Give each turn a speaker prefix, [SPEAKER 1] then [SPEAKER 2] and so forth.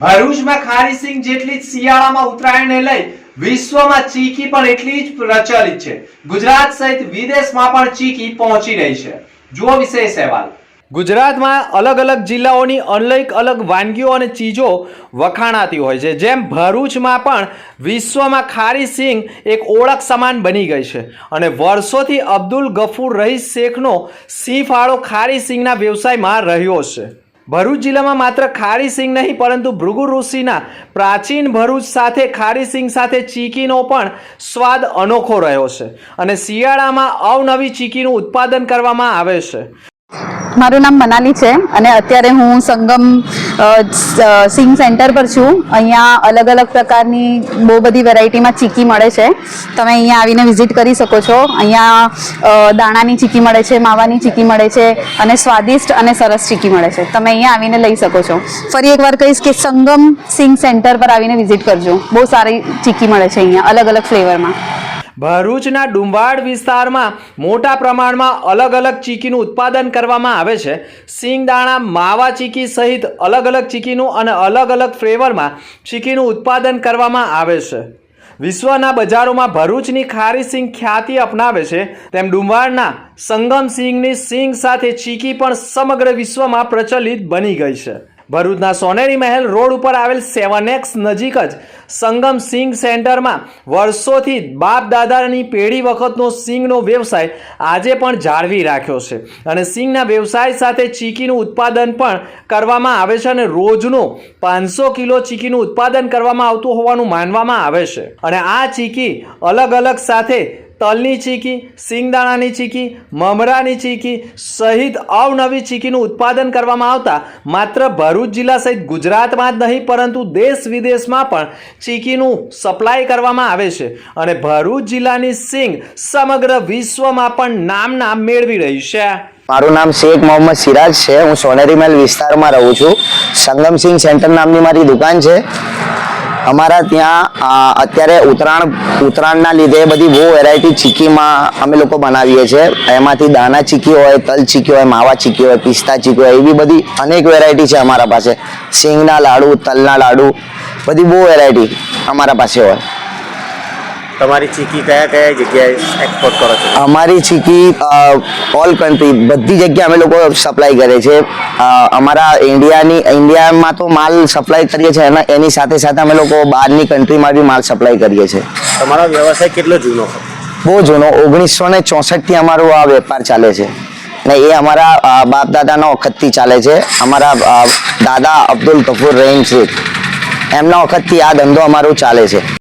[SPEAKER 1] ભરૂચમાં ખારી સિંગ જેટલી શિયાળામાં ઉત્તરાયણને લઈ વિશ્વમાં ચીકી પણ એટલી જ પ્રચલિત છે. ગુજરાત સહિત વિદેશમાં પણ ચીકી પહોંચી રહી છે. જુઓ વિશેષ અહેવાલ. ગુજરાતમાં અલગ અલગ જિલ્લાઓની અલગ અલગ વાનગીઓ અને ચીજો વખાણાતી હોય છે. જેમ ભરૂચમાં પણ વિશ્વમાં ખારી સિંગ એક ઓળખ સમાન બની ગઈ છે અને વર્ષોથી અબ્દુલ ગફૂર રહીશ શેખનો સિંહ ફાળો ખારી સિંગના વ્યવસાયમાં રહ્યો છે. ભરૂચ જિલ્લામાં માત્ર ખારી સિંગ નહીં, પરંતુ ભૃગુ ઋષિના પ્રાચીન ભરૂચ સાથે ખારી સિંહ સાથે ચીકીનો પણ સ્વાદ અનોખો રહ્યો છે અને શિયાળામાં અવનવી ચીકીનું ઉત્પાદન કરવામાં આવે છે.
[SPEAKER 2] મારું નામ મનાલી છે અને અત્યારે હું સંગમ સિંગ સેન્ટર પર છું. અહીંયા અલગ અલગ પ્રકારની બહુ બધી વેરાયટીમાં ચીકી મળે છે. તમે અહીંયા આવીને વિઝિટ કરી શકો છો. અહીંયા દાણાની ચીકી મળે છે, માવાની ચીકી મળે છે અને સ્વાદિષ્ટ અને સરસ ચીકી મળે છે. તમે અહીંયા આવીને લઈ શકો છો. ફરી એકવાર કહીશ કે સંગમ સિંગ સેન્ટર પર આવીને વિઝિટ કરજો. બહુ સારી ચીકી મળે છે અહીંયા, અલગ અલગ ફ્લેવરમાં.
[SPEAKER 1] ભરૂચના ડુંબાડ વિસ્તારમાં મોટા પ્રમાણમાં અલગ અલગ ચીકીનું ઉત્પાદન કરવામાં આવે છે. સિંગદાણા, માવા ચીકી સહિત અલગ અલગ ચીકીનું અને અલગ અલગ ફ્લેવરમાં ચીકીનું ઉત્પાદન કરવામાં આવે છે. વિશ્વના બજારોમાં ભરૂચની ખારી સિંગ ખ્યાતિ અપનાવે છે. તેમ ડુંબાડના સંગમ સિંગની સિંગ સાથે ચીકી પણ સમગ્ર વિશ્વમાં પ્રચલિત બની ગઈ છે. ભરૂચના સોનેરી મહેલ રોડ ઉપર આવેલ સેવન એક્સ નજીક જ સંગમ સિંગ સેન્ટરમાં વર્ષોથી બાપ દાદાની પેઢી વખતનો સિંગનો વ્યવસાય આજે પણ જાળવી રાખ્યો છે. અને સિંગના વ્યવસાય સાથે ચીકીનું ઉત્પાદન પણ કરવામાં આવે છે અને રોજનું પાંચસો કિલો ચીકીનું ઉત્પાદન કરવામાં આવતું હોવાનું માનવામાં આવે છે. અને આ ચીકી અલગ અલગ સાથે તલની ચીકી, સિંગદાણાની ચીકી, મમરાની ચીકી સહિત અવનવી ચીકીનું ઉત્પાદન કરવામાં આવતા માત્ર ભરૂચ જિલ્લા સહિત ગુજરાતમાં જ નહીં, પરંતુ દેશ વિદેશમાં પણ ચીકીનું સપ્લાય કરવામાં આવે છે. અને ભરૂચ જિલ્લાની સિંગ સમગ્ર વિશ્વમાં પણ નામના મેળવી રહી છે.
[SPEAKER 3] મારું નામ શેખ મોહમ્મદ સિરાજ છે. હું સોનેરી મહેલ વિસ્તારમાં રહું છું. સંગમસિંહ સેન્ટર નામની મારી દુકાન છે. અમારા ત્યાં અત્યારે ઉત્તરાયણ, ઉત્તરાયણના લીધે બધી બહુ વેરાયટી ચીકીમાં અમે લોકો બનાવીએ છીએ. એમાંથી દાણા ચીકી હોય, તલ ચીકી હોય, માવા ચીકી હોય, પિસ્તા ચીકી હોય, એવી બધી અનેક વેરાયટી છે અમારા પાસે. સિંગના લાડુ, તલના લાડુ, બધી બહુ વેરાયટી અમારા પાસે હોય.
[SPEAKER 4] તમારી ચીકી કયા કયા જગ્યાએ એક્સપોર્ટ કરો છો?
[SPEAKER 3] અમારી ચીકી ઓલ કન્ટ્રી બધી જગ્યાએ અમે લોકો સપ્લાય કરીએ છીએ અમારા ઇન્ડિયાની ઇન્ડિયામાં તો માલ સપ્લાય કરીએ છીએ એના એની સાથે સાથે અમે લોકો બહારની કન્ટ્રીમાં બી માલ સપ્લાય કરીએ છીએ.
[SPEAKER 4] તમારો વ્યવસાય કેટલો જૂનો
[SPEAKER 3] બહુ જૂનો ઓગણીસો ને ચોસઠથી અમારો આ વેપાર ચાલે છે. ને એ અમારા બાપ દાદાના વખતથી ચાલે છે. અમારા દાદા અબ્દુલ ગફૂર રહીમ શેખ એમના વખતથી આ ધંધો અમારો ચાલે છે.